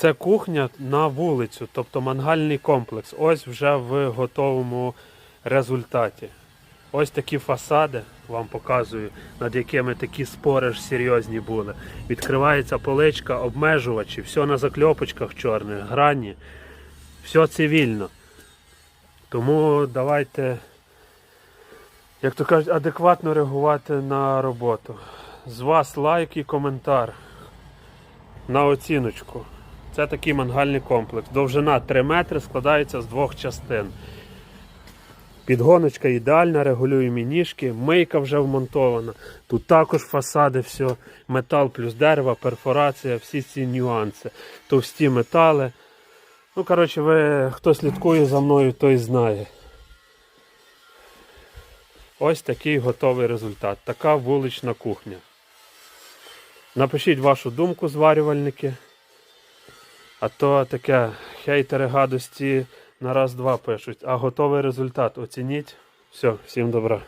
Це кухня на вулицю, тобто мангальний комплекс. Ось вже в готовому результаті. Ось такі фасади вам показую, над якими такі спори ж серйозні були. Відкривається поличка, обмежувачі, все на закльопочках чорних, грані, все цивільно. Тому давайте, як то кажуть, адекватно реагувати на роботу. З вас лайк і коментар на оціночку. Це такий мангальний комплекс. Довжина 3 метри складається з двох частин. Підгоночка ідеальна, регулюємі ніжки, мийка вже вмонтована. Тут також фасади, все, метал плюс дерево, перфорація, всі ці нюанси. Товсті метали. Ну, коротше, ви хто слідкує за мною, той знає. Ось такий готовий результат. Така вулична кухня. Напишіть вашу думку, зварювальники. А то таке хейтери гадості на раз-два пишуть. А готовий результат оцініть. Все, всім добра.